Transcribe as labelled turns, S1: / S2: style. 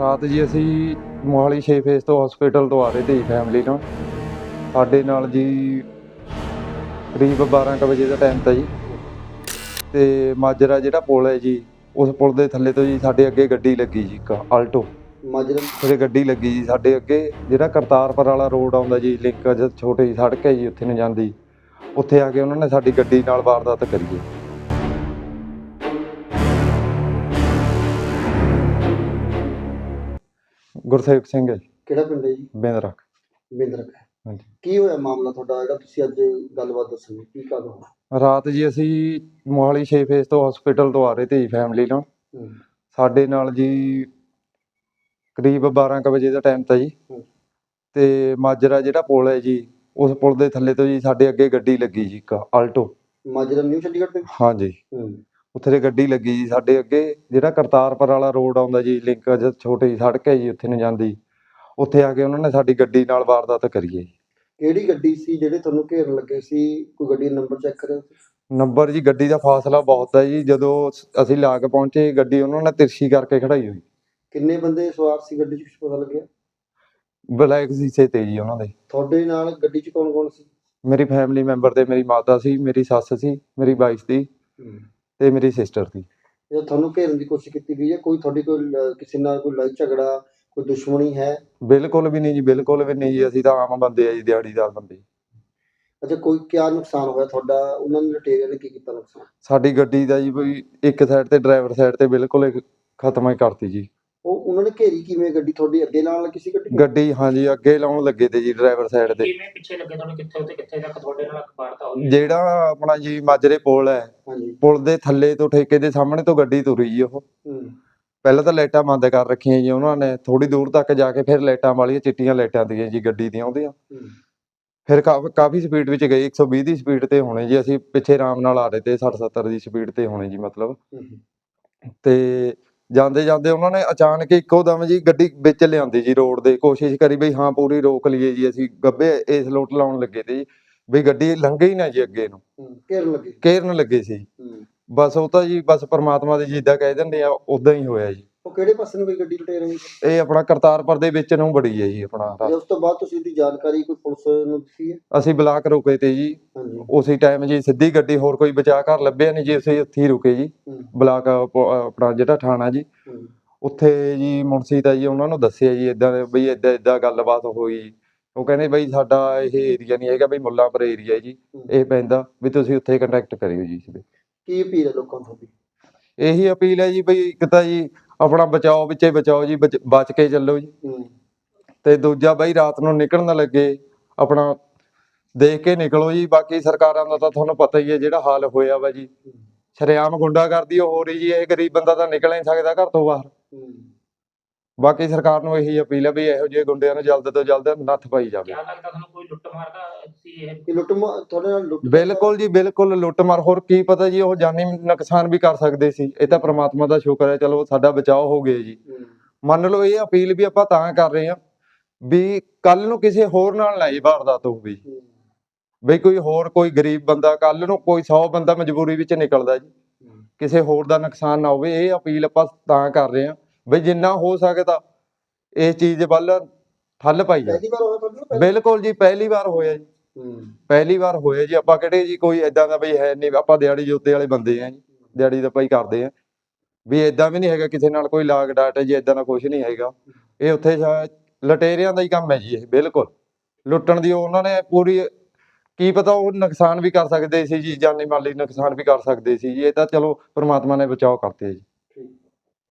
S1: ਰਾਤ ਜੀ ਅਸੀਂ ਮੋਹਾਲੀ 6 ਫੇਸ ਤੋਂ ਹਸਪੀਟਲ ਤੋਂ ਆ ਰਹੇ ਤੇ ਫੈਮਿਲੀ ਨਾਲ ਸਾਡੇ ਨਾਲ ਜੀ ਕਰੀਬ 12 ਕੁ ਵਜੇ ਦਾ ਟਾਈਮ ਤਾਂ ਜੀ। ਤੇ ਮਾਜਰਾ ਜਿਹੜਾ ਪੁਲ ਹੈ ਜੀ ਉਸ ਪੁਲ ਦੇ ਥੱਲੇ ਤੋਂ ਜੀ ਸਾਡੇ ਅੱਗੇ ਗੱਡੀ ਲੱਗੀ ਜੀ ਇੱਕ ਆਲਟੋ
S2: ਮਾਜਰਾ?
S1: ਫਿਰ ਗੱਡੀ ਲੱਗੀ ਜੀ ਸਾਡੇ ਅੱਗੇ। ਜਿਹੜਾ ਕਰਤਾਰਪੁਰ ਵਾਲਾ ਰੋਡ ਆਉਂਦਾ ਜੀ ਲਿੰਕ ਜਦ ਛੋਟੀ ਸੜਕ ਹੈ ਜੀ ਉੱਥੇ ਨੂੰ ਜਾਂਦੀ। ਉੱਥੇ ਆ ਕੇ ਉਹਨਾਂ ਨੇ ਸਾਡੀ ਗੱਡੀ ਨਾਲ ਵਾਰਦਾਤ ਕਰੀ ਹੈ। ਗੁਰਸੇਵਕ ਸਿੰਘ ਹੈ ਜੀ,
S2: ਕਿਹੜਾ ਪਿੰਡ ਹੈ ਜੀ? ਬਿੰਦਰਕ। ਹੈ।
S1: ਹਾਂਜੀ।
S2: ਕੀ ਹੋਇਆ ਮਾਮਲਾ ਤੁਹਾਡਾ? ਜਿਹੜਾ ਤੁਸੀਂ ਅੱਜ ਗੱਲਬਾਤ ਦੱਸਣੀ ਕੀ ਕਾਰਨ ਹੋਇਆ?
S1: ਰਾਤ ਜੀ ਅਸੀਂ ਮੋਹਾਲੀ 6 ਫੇਸ ਤੋਂ ਹਸਪੀਟਲ ਤੋਂ ਆ ਰਹੇ ਤੇ ਜੀ ਫੈਮਿਲੀ ਨਾਲ। ਸਾਡੇ ਨਾਲ ਜੀ ਕਰੀਬ 12 ਕੁ ਵਜੇ ਦਾ ਟਾਈਮ ਤਾਂ ਜੀ। ਤੇ ਮਾਜਰਾ ਜਿਹੜਾ ਪੁਲ ਹੈ ਜੀ ਉਸ ਪੁਲ ਦੇ ਥੱਲੇ ਤੋਂ ਜੀ ਸਾਡੇ ਅੱਗੇ ਗੱਡੀ ਲੱਗੀ ਜੀ ਇੱਕ ਆਲਟੋ।
S2: ਮਾਜਰਾ ਨਿਊ ਚੰਡੀਗੜ੍ਹ ਤੇ?
S1: ਹਾਂਜੀ। ਉੱਥੇ ਤੇ ਗੱਡੀ ਲੱਗੀ ਜੀ ਸਾਡੇ ਅੱਗੇ ਜਿਹੜਾ ਕਰਤਾਰਪੁਰ ਵਾਲਾ ਰੋਡ ਆਉਂਦਾ ਜੀ ਲਿੰਕ ਜਦ ਛੋਟੀ ਸੜਕ ਹੈ ਜੀ ਉੱਥੇ ਨੂੰ ਜਾਂਦੀ। ਉੱਥੇ ਆ ਕੇ ਉਹਨਾਂ ਨੇ ਸਾਡੀ ਗੱਡੀ ਨਾਲ ਵਾਰਦਾਤ ਕਰੀ ਹੈ ਜੀ।
S2: ਕਿਹੜੀ ਗੱਡੀ ਸੀ ਜਿਹੜੇ ਤੁਹਾਨੂੰ ਘੇਰਨ ਲੱਗੇ ਸੀ? ਕੋਈ ਗੱਡੀ ਨੰਬਰ ਚੈੱਕ ਕਰਿਓ।
S1: ਨੰਬਰ ਜੀ ਗੱਡੀ ਦਾ ਫਾਸਲਾ ਬਹੁਤ ਹੈ ਜੀ। ਜਦੋਂ ਅਸੀਂ ਲਾ ਕੇ ਪਹੁੰਚੇ ਗੱਡੀ ਉਹਨਾਂ ਨੇ ਤਿਰਛੀ ਕਰਕੇ ਖੜਾਈ ਹੋਈ।
S2: ਕਿੰਨੇ ਬੰਦੇ ਸਵਾਰ ਸੀ ਗੱਡੀ 'ਚ ਕੁਛ ਪਤਾ ਲੱਗਿਆ?
S1: ਬਲੈਕ ਸੀਸੇ ਤੇ ਜੀ ਉਹਨਾਂ ਦੇ।
S2: ਤੁਹਾਡੇ ਨਾਲ ਗੱਡੀ 'ਚ ਕੌਣ ਕੌਣ ਸੀ?
S1: ਮੇਰੀ ਫੈਮਿਲੀ ਮੈਂਬਰ ਤੇ ਮੇਰੀ ਮਾਤਾ ਸੀ ਮੇਰੀ ਸੱਸ ਸੀ ਮੇਰੀ ਵਾਈਫ ਸੀ। ਤੇ ਮੇਰੀ ਸਿਸਟਰ ਸੀ
S2: ਜੇ ਤੁਹਾਨੂੰ ਘੇਰਨ ਦੀ ਕੋਸ਼ਿਸ਼ ਕੀਤੀ ਗਈ ਹੈ? ਕੋਈ ਤੁਹਾਡੀ ਕੋਈ ਲ- ਕਿਸੇ ਨਾਲ ਕੋਈ ਲੜਾਈ ਝਗੜਾ ਕੋਈ ਦੁਸ਼ਮਣੀ ਹੈ?
S1: ਬਿਲਕੁਲ ਵੀ ਨਹੀਂ ਜੀ ਬਿਲਕੁਲ ਵੀ ਨਹੀਂ ਜੀ। ਅਸੀਂ ਤਾਂ ਆਮ ਬੰਦੇ ਆ ਜੀ ਦਿਹਾੜੀਦਾਰ ਬੰਦੇ।
S2: ਅੱਛਾ ਕੋਈ ਕਿਆ ਨੁਕਸਾਨ ਹੋਇਆ ਤੁਹਾਡਾ? ਉਹਨਾਂ ਨੇ ਲਟੇਰਿਆਂ ਨੇ ਕੀ ਕੀਤਾ ਨੁਕਸਾਨ?
S1: ਸਾਡੀ ਗੱਡੀ ਦਾ ਜੀ ਕੋਈ ਇੱਕ ਸਾਈਡ ਤੇ ਡਰਾਈਵਰ ਸਾਈਡ ਤੇ ਬਿਲਕੁਲ ਹੀ ਖਤਮ ਹੀ ਕਰਤੀ ਜੀ।
S2: ਉਹ ਉਹਨਾਂ ਨੇ ਘੇਰੀ ਕਿਵੇਂ ਗੱਡੀ? ਤੁਹਾਡੀ ਅੱਗੇ ਲਾਉਣ ਲੱਗੀ ਸੀ ਗੱਡੀ?
S1: ਗੱਡੀ ਹਾਂਜੀ ਅੱਗੇ ਲਾਉਣ ਲੱਗੇ ਤੇ ਜੀ ਡਰਾਈਵਰ ਸਾਈਡ ਤੇ।
S3: ਕਿਵੇਂ ਪਿੱਛੇ ਲੱਗੇ ਤੁਹਾਨੂੰ? ਕਿੱਥੇ ਤੇ ਕਿੱਥੇ ਤੱਕ ਤੁਹਾਡੇ ਨਾਲ ਅਖਬਾਰਤਾ ਹੋਈ? ਹੈ?
S1: ਜਿਹੜਾ ਆਪਣਾ ਜੀ ਮਾਜਰੇ ਪੁਲ ਹੈ
S2: ਹਾਂਜੀ।
S1: ਪੁਲ ਦੇ ਥੱਲੇ ਤੋਂ ਠੇਕੇ ਦੇ ਸਾਹਮਣੇ ਤੋਂ ਗੱਡੀ ਤੁਰੀ ਜੀ ਉਹ।
S2: ਹੂੰ।
S1: ਪਹਿਲਾਂ ਤਾਂ ਲਾਈਟਾਂ ਬੰਦ ਕਰ ਰੱਖੀਆਂ ਜੀ ਉਹਨਾਂ ਨੇ ਥੋੜੀ ਦੂਰ ਤੱਕ ਜਾ ਕੇ ਫਿਰ ਲਾਈਟਾਂ ਵਾਲੀਆਂ ਚਿੱਟੀਆਂ ਲਾਈਟਾਂ ਦੀਆਂ ਜੀ ਗੱਡੀ ਦੀਆਂ ਉਹਦੀਆਂ
S2: ਹੂੰ।
S1: ਫਿਰ ਕਾਫ- ਸਪੀਡ ਵਿੱਚ ਗਏ 120 ਦੀ ਸਪੀਡ ਤੇ ਹੋਣੇ ਜੀ ਅਸੀਂ ਪਿੱਛੇ ਆਰਾਮ ਨਾਲ ਆ ਰਹੇ ਤੇ 60 70 ਦੀ ਸਪੀਡ ਤੇ ਹੋਣੇ ਜੀ ਮਤਲਬ। ਤੇ ਜਾਂਦੇ ਜਾਂਦੇ ਉਹਨਾਂ ਨੇ ਅਚਾਨਕ ਇੱਕੋ ਦਮ ਜੀ ਗੱਡੀ ਵਿੱਚ ਲਿਆਂਦੀ ਜੀ ਰੋਡ ਦੇ ਕੋਸ਼ਿਸ਼ ਕਰੀ ਬਈ ਹਾਂ ਪੂਰੀ ਰੋਕ ਲਈਏ ਜੀ ਅਸੀਂ ਗੱਬੇ ਇਸ ਲੋਟ ਲਾਉਣ ਲੱਗੇ ਤੇ ਜੀ ਵੀ ਗੱਡੀ ਲੰਘੇ ਹੀ ਨਾ ਜੀ ਅੱਗੇ ਨੂੰ।
S2: ਘੇਰਨ ਲੱਗੇ।
S1: ਕੇਰਨ ਲੱਗੇ ਸੀ। ਬਸ ਉਹ ਤਾਂ ਜੀ ਬਸ ਪ੍ਰਮਾਤਮਾ ਦੀ ਜਿੱਦਾਂ ਕਹਿ ਦਿੰਦੇ ਆ ਉਦਾਂ ਹੀ ਹੋਇਆ ਜੀ।
S2: ਉਹ ਕਿਹੜੇ ਪਾਸੇ ਨੂੰ ਕੋਈ ਗੱਡੀ ਲਟੇ ਰਹੀ ਸੀ
S1: ਇਹ ਆਪਣਾ ਕਰਤਾਰਪੁਰ ਦੇ ਵਿੱਚ ਨੂੰ ਬੜੀ ਹੈ ਜੀ ਆਪਣਾ
S2: ਤੇ। ਉਸ ਤੋਂ ਬਾਅਦ ਤੁਸੀਂ ਇਹਦੀ ਜਾਣਕਾਰੀ ਕੋਈ ਪੁਲਿਸ ਨੂੰ ਦਿੱਤੀ ਹੈ?
S1: ਅਸੀਂ ਬਲਾਕ ਰੁਕੇ ਤੇ ਜੀ।
S2: ਹਾਂਜੀ।
S1: ਉਸੇ ਟਾਈਮ ਜੀ ਸਿੱਧੀ ਗੱਡੀ ਹੋਰ ਕੋਈ ਬਚਾ ਘਰ ਲੱਭਿਆ ਨਹੀਂ ਜੀ ਅਸੀਂ ਉੱਥੇ ਹੀ ਰੁਕੇ ਜੀ।
S2: ਹੂੰ।
S1: ਬਲਾਕ ਪ- ਆਪਣਾ ਜਿਹੜਾ ਥਾਣਾ ਜੀ।
S2: ਹੂੰ।
S1: ਉੱਥੇ ਜੀ ਮੁਨਸੀ ਤਾਂ ਜੀ ਉਹਨਾਂ ਨੂੰ ਦੱਸਿਆ ਜੀ ਇਦਾਂ ਬਈ ਇਦਾਂ ਇਦਾਂ ਗੱਲਬਾਤ ਹੋਈ। ਉਹ ਕਹਿੰਦੇ ਬਈ ਸਾਡਾ ਇਹ ਏਰੀਆ ਨਹੀਂ ਹੈਗਾ ਬਈ ਮੁੱਲਾਂਪੁਰ ਏਰੀਆ ਜੀ।
S2: ਹੂੰ।
S1: ਇਹ ਪੈਂਦਾ ਵੀ ਤੁਸੀਂ ਉੱਥੇ ਕੰਟੈਕਟ ਕਰਿਓ ਜੀ। ਇਸ ਦੇ
S2: ਕੀ ਅਪੀਲ ਹੈ ਲੋਕਾਂ ਤੋਂ ਤੁਹਾਡੀ?
S1: ਇਹੀ ਅਪੀਲ ਹੈ ਜੀ ਬਈ ਇੱਕ ਤਾਂ ਜੀ ਆਪਣਾ ਬਚਾਓ ਵਿੱਚੇ ਬਚਾਓ ਜੀ ਬਚ- ਬਚ ਕੇ ਚੱਲੋ ਜੀ। ਤੇ ਦੂਜਾ ਬਈ ਰਾਤ ਨੂੰ ਨਿਕਲਣ ਨਾ ਲੱਗੇ ਆਪਣਾ ਦੇਖ ਕੇ ਨਿਕਲੋ ਜੀ। ਬਾਕੀ ਸਰਕਾਰਾਂ ਦਾ ਤਾਂ ਤੁਹਾਨੂੰ ਪਤਾ ਹੀ ਹੈ ਜਿਹੜਾ ਹਾਲ ਹੋਇਆ ਵਾ ਜੀ। ਸ਼ਰੇਆਮ ਗੁੰਡਾਗਰਦੀ ਉਹ ਹੋ ਰਹੀ ਜੀ ਇਹ ਗਰੀਬ ਬੰਦਾ ਤਾਂ ਨਿਕਲ ਨਹੀਂ ਸਕਦਾ ਘਰ ਤੋਂ ਬਾਹਰ। ਬਾਕੀ ਸਰਕਾਰ ਨੂੰ ਇਹੀ ਅਪੀਲ ਹੈ ਵੀ ਇਹੋ ਜਿਹੇ ਗੁੰਡਿਆਂ ਨੂੰ ਜਲਦ ਤੋਂ ਜਲਦ ਨੱਥ ਪਾਈ ਜਾਵੇ।
S3: ਕਿਆ ਲੱਗਦਾ ਤੁਹਾਨੂੰ ਕੋਈ ਲੁੱਟ ਮਾਰ ਦਾ ਸੀ ਇਹ
S2: ਇਹ ਲੁੱਟ ਮਾ- ਤੁਹਾਡੇ ਨਾਲ ਲੁੱਟ
S1: ਬਿਲਕੁਲ ਜੀ ਬਿਲਕੁਲ ਲੁੱਟਮਾਰ ਹੋਰ ਕੀ ਪਤਾ ਜੀ ਉਹ ਜਾਨੀ ਨੁਕਸਾਨ ਵੀ ਕਰ ਸਕਦੇ ਸੀ। ਇਹ ਤਾਂ ਪ੍ਰਮਾਤਮਾ ਦਾ ਸ਼ੁਕਰ ਹੈ ਚਲੋ ਸਾਡਾ ਬਚਾਅ ਹੋ ਗਿਆ ਜੀ।
S2: ਹੂੰ।
S1: ਮੰਨ ਲਓ ਇਹ ਅਪੀਲ ਵੀ ਆਪਾਂ ਤਾਂ ਕਰ ਰਹੇ ਹਾਂ ਵੀ ਕੱਲ ਨੂੰ ਕਿਸੇ ਹੋਰ ਨਾਲ ਨਾ ਇਹ ਵਾਰਦਾਤ ਹੋਵੇ ਜੀ।
S2: ਹੂੰ।
S1: ਬਈ ਕੋਈ ਹੋਰ ਕੋਈ ਗਰੀਬ ਬੰਦਾ ਕੱਲ ਨੂੰ ਕੋਈ 100 ਬੰਦਾ ਮਜਬੂਰੀ ਵਿੱਚ ਨਿਕਲਦਾ ਜੀ।
S2: ਹੂੰ।
S1: ਕਿਸੇ ਹੋਰ ਦਾ ਨੁਕਸਾਨ ਨਾ ਹੋਵੇ ਇਹ ਅਪੀਲ ਆਪਾਂ ਤਾਂ ਕਰ ਰਹੇ ਹਾਂ। ਬਈ ਜਿੰਨਾ ਹੋ ਸਕਦਾ ਇਸ ਚੀਜ਼ ਵੱਲ ਠੱਲ ਪਾਈ ਜਾ
S2: ਪਹਿਲੀ ਵਾਰ ਹੋਇਆ ਤੁਹਾਡੇ ਨਾਲ? ਪਹਿਲਾਂ?
S1: ਬਿਲਕੁਲ ਜੀ ਪਹਿਲੀ ਵਾਰ ਹੋਇਆ ਜੀ। ਪਹਿਲੀ ਵਾਰ ਹੋਇਆ ਜੀ, ਆਪਾਂ ਕਿਹੜੇ ਜੀ, ਕੋਈ ਐਦਾਂ ਦਾ ਬਈ ਹੈ ਨਹੀਂ, ਆਪਾਂ ਦਿਹਾੜੀ ਜੋਤੇ ਵਾਲੇ ਬੰਦੇ ਆ ਜੀ, ਦਿਹਾੜੀ ਦਾ ਭਾਈ ਕਰਦੇ ਆ। ਵੀ ਐਦਾਂ ਵੀ ਨਹੀਂ ਹੈਗਾ ਕਿਸੇ ਨਾਲ ਕੋਈ ਲਾਗ ਡਾਟ ਜੀ ਐਦਾਂ ਦਾ ਕੁਝ ਨਹੀਂ ਹੈਗਾ। ਇਹ ਉੱਥੇ ਸ਼ਾਇਦ ਲਟੇਰਿਆਂ ਦਾ ਹੀ ਕੰਮ ਹੈ ਜੀ ਇਹ, ਬਿਲਕੁਲ। ਲੁੱਟਣ ਦੀ ਉਹਨਾਂ ਨੇ ਪੂਰੀ, ਕੀ ਪਤਾ ਉਹ ਨੁਕਸਾਨ ਵੀ ਕਰ ਸਕਦੇ ਸੀ ਜੀ, ਜਾਨੀ ਮਾਲੀ ਨੁਕਸਾਨ ਵੀ ਕਰ ਸਕਦੇ ਸੀ ਜੀ, ਇਹ ਤਾਂ ਚਲੋ ਪ੍ਰਮਾਤਮਾ ਨੇ ਬਚਾਓ ਕਰਤੇ ਜੀ।